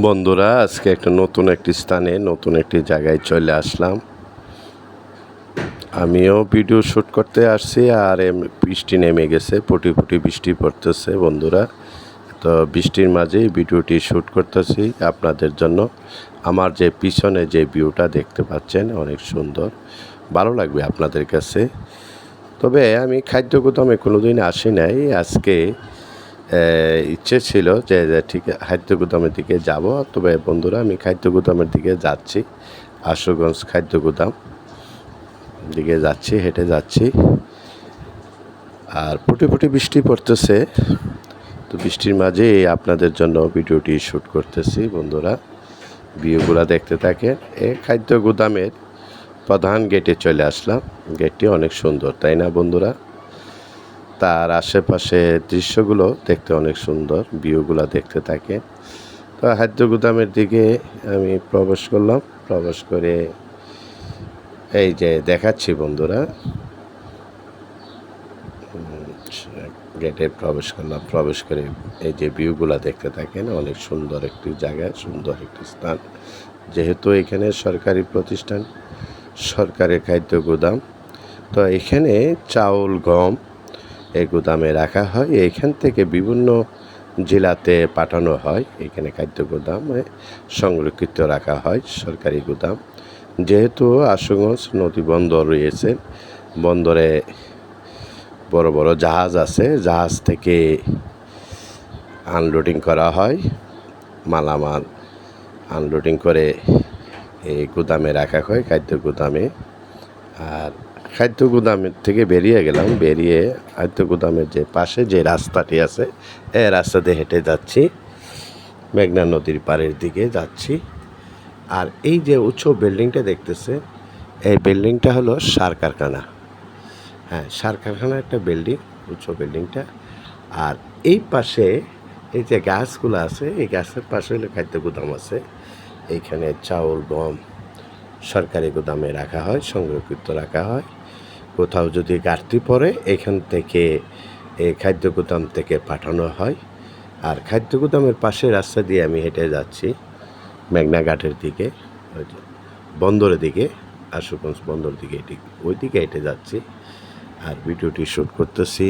বন্ধুরা, আজকে একটা নতুন একটি স্থানে, নতুন একটি জায়গায় চলে আসলাম। আমিও ভিডিও শ্যুট করতে আসছি আর বৃষ্টি নেমে গেছে ফুটি ফুটি বৃষ্টি পড়তেছে বন্ধুরা। তো বৃষ্টির মাঝেই ভিডিওটি শ্যুট করতেছি আপনাদের জন্য। আমার যে পিছনে যে ভিউটা দেখতে পাচ্ছেন, অনেক সুন্দর। ভালো লাগবে আপনাদের কাছে। তবে আমি খাদ্য গুদামে কোনোদিন আসি নাই। আজকে ইচ্ছে ছিল যে ঠিক খাদ্য গুদামের দিকে যাব। তবে বন্ধুরা, আমি খাদ্য গুদামের দিকে যাচ্ছি। আশুগঞ্জ খাদ্য গুদাম দিকে যাচ্ছি, হেঁটে যাচ্ছি। আর ফুটি ফুটি বৃষ্টি পড়তেছে। তো বৃষ্টির মাঝে আপনাদের জন্য ভিডিওটি শ্যুট করতেছি, বন্ধুরা। ভিউগুলো দেখতে থাকেন। এ খাদ্য গুদামের প্রধান গেটে চলে আসলাম। গেটটি অনেক সুন্দর, তাই না, বন্ধুরা? তার আশেপাশে দৃশ্যগুলো দেখতে অনেক সুন্দর ভিউগুলো দেখতে থাকে। তো খাদ্য গুদামের দিকে আমি প্রবেশ করলাম। প্রবেশ করে এই যে দেখাচ্ছি বন্ধুরা। গেটে প্রবেশ করলাম। প্রবেশ করে এই যে ভিউগুলো দেখতে থাকেন, অনেক সুন্দর একটি জায়গা, সুন্দর একটি স্থান। যেহেতু এখানে সরকারি প্রতিষ্ঠান, সরকারের খাদ্য গুদাম, তো এখানে চাউল, গম এই গুদামে রাখা হয়। এইখান থেকে বিভিন্ন জেলাতে পাঠানো হয়। এখানে খাদ্য গুদামে সংরক্ষিত রাখা হয়, সরকারি গুদাম। যেহেতু আশুগঞ্জ নদী বন্দর রয়েছে, বন্দরে বড় বড় জাহাজ আছে। জাহাজ থেকে আনলোডিং করা হয়। মালামাল আনলোডিং করে এই গুদামে রাখা হয়, খাদ্য গুদামে। আর খাদ্য গুদামের থেকে বেরিয়ে গেলাম, বেরিয়ে খাদ্য গুদামের যে পাশে যে রাস্তাটি আছে, এই রাস্তাতে হেঁটে যাচ্ছি। মেঘনা নদীর পাড়ের দিকে যাচ্ছি। আর এই যে উচ্চ বিল্ডিংটা দেখতেছে, এই বিল্ডিংটা হলো সার কারখানা। হ্যাঁ সার কারখানা একটা বিল্ডিং উচ্চ বিল্ডিংটা। আর এই পাশে এই যে গাছগুলো আছে, এই গাছের পাশে হলো খাদ্য গুদাম আছে। এইখানে চাউল, গম সরকারি গুদামে রাখা হয়, সংরক্ষিত রাখা হয়। কোথাও যদি ঘাটতি পড়ে, এখান থেকে এই খাদ্য গুদাম থেকে পাঠানো হয়। আর খাদ্য গুদামের পাশে রাস্তা দিয়ে আমি হেঁটে যাচ্ছি, মেঘনা ঘাটের দিকে বন্দরের দিকে, আশুগঞ্জ বন্দর দিকে এটি ওই দিকে হেঁটে যাচ্ছি। আর ভিডিওটি শ্যুট করতেছি,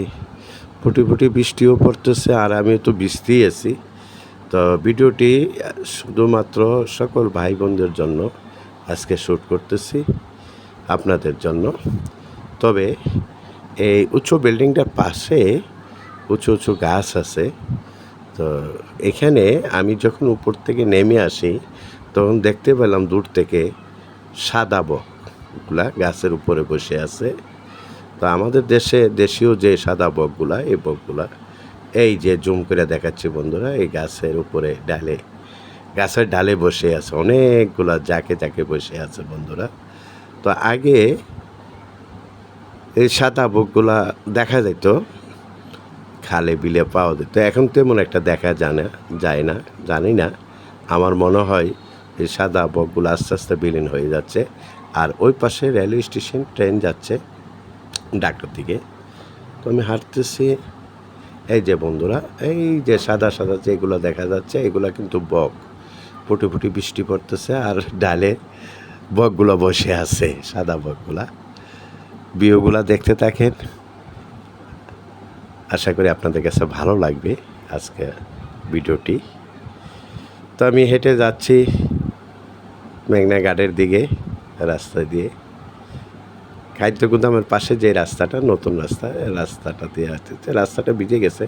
ফুটি ফুটি বৃষ্টিও পড়তেছে, আর আমি তো বৃষ্টিই আছি। তো ভিডিওটি শুধুমাত্র সকল ভাই বোনদের জন্য আজকে শ্যুট করতেছি আপনাদের জন্য। তবে এই উঁচু বিল্ডিংটার পাশে উঁচু উঁচু গাছ আছে। তো এখানে আমি যখন উপর থেকে নেমে আসি, তখন দেখতে পেলাম দূর থেকে সাদা বকগুলা গাছের উপরে বসে আছে। তো আমাদের দেশে দেশীয় যে সাদা বকগুলা, এই বকগুলা, এই যে জুম করে দেখাচ্ছি বন্ধুরা, এই গাছের উপরে ডালে। গাছের ডালে বসে আছে, অনেকগুলা জাকে জাকে বসে আছে বন্ধুরা। তো আগে এই সাদা বকগুলা দেখা যেত খালে বিলে পাওয়া যেত। এখন তেমন একটা দেখা যায় না যায় না, জানি না। আমার মনে হয় এই সাদা বকগুলো আস্তে আস্তে বিলীন হয়ে যাচ্ছে। আর ওই পাশে রেলওয়ে স্টেশন, ট্রেন যাচ্ছে ডাক্তার দিকে। তো আমি হাঁটতেছি, এই যে বন্ধুরা, এই যে সাদা সাদা যেগুলো দেখা যাচ্ছে, এগুলো কিন্তু বক। ফুটি ফুটি বৃষ্টি পড়তেছে আর ডালে বকগুলো বসে আছে, সাদা বকগুলা। বিয়েগুলা দেখতে থাকেন। আশা করি আপনাদের কাছে ভালো লাগবে আজকে ভিডিওটি। তো আমি হেঁটে যাচ্ছি মেঘনা ঘাটের দিকে, রাস্তা দিয়ে। খাদ্য গুদামের পাশে যে রাস্তাটা, নতুন রাস্তা রাস্তাটা দিয়ে আসতেছে রাস্তাটা ভিজে গেছে।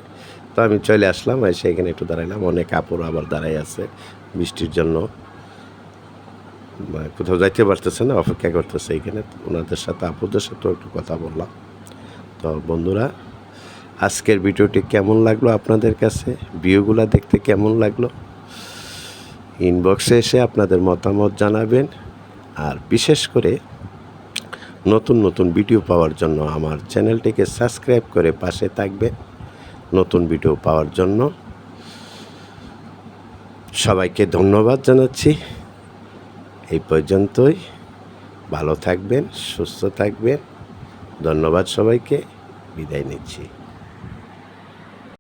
তো আমি চলে আসলাম, এসে এখানে একটু দাঁড়াইলাম। অনেক কাপড় আবার দাঁড়াই আছে। বৃষ্টির জন্য। মানে কোথাও যাইতে পারতেছে না, অপেক্ষা করতেছে এখানে ওনাদের সাথে, আপুদের সাথেও একটু কথা বললাম। তো বন্ধুরা, আজকের ভিডিওটি কেমন লাগল আপনাদের কাছে? ভিউগুলো দেখতে কেমন লাগল? ইনবক্সে এসে আপনাদের মতামত জানাবেন। আর বিশেষ করে নতুন নতুন ভিডিও পাওয়ার জন্য আমার চ্যানেলটিকে সাবস্ক্রাইব করে পাশে থাকবেন। নতুন ভিডিও পাওয়ার জন্য সবাইকে ধন্যবাদ জানাচ্ছি। এই পর্যন্তই। ভালো থাকবেন সুস্থ থাকবেন। ধন্যবাদ সবাইকে। বিদায় নিচ্ছি।